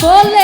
Folha.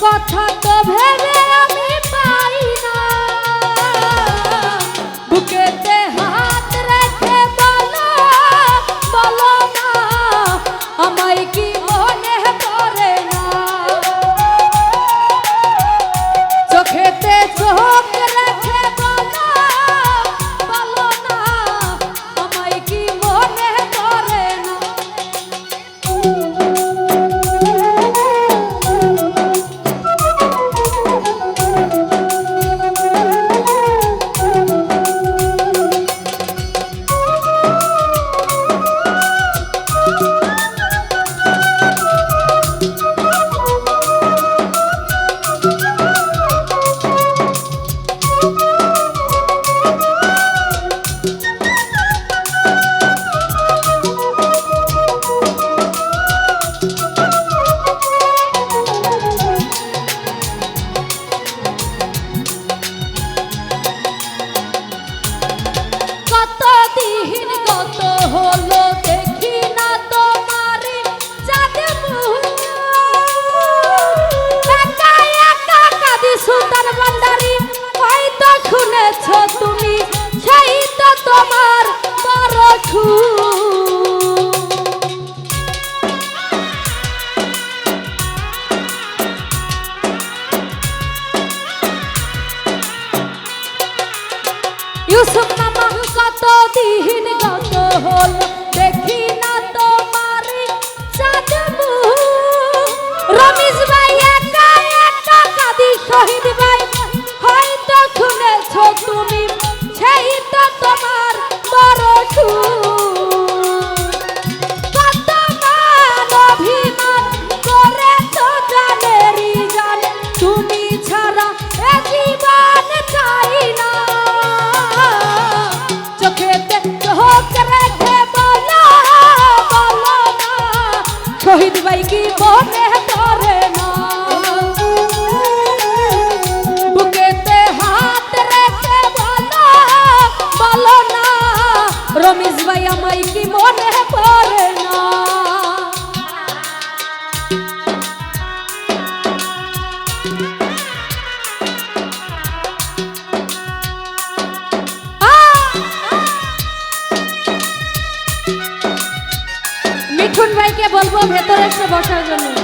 কথা তো ভেবে আমি হলো ভেতরে এসে বসার জন্য।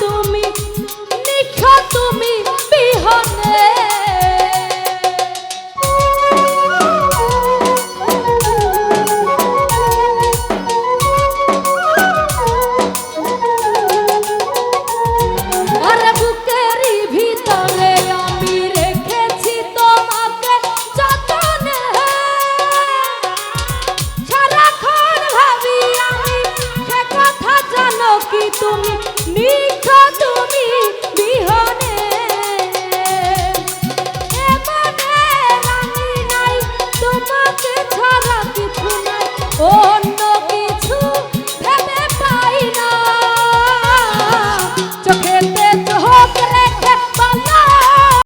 storm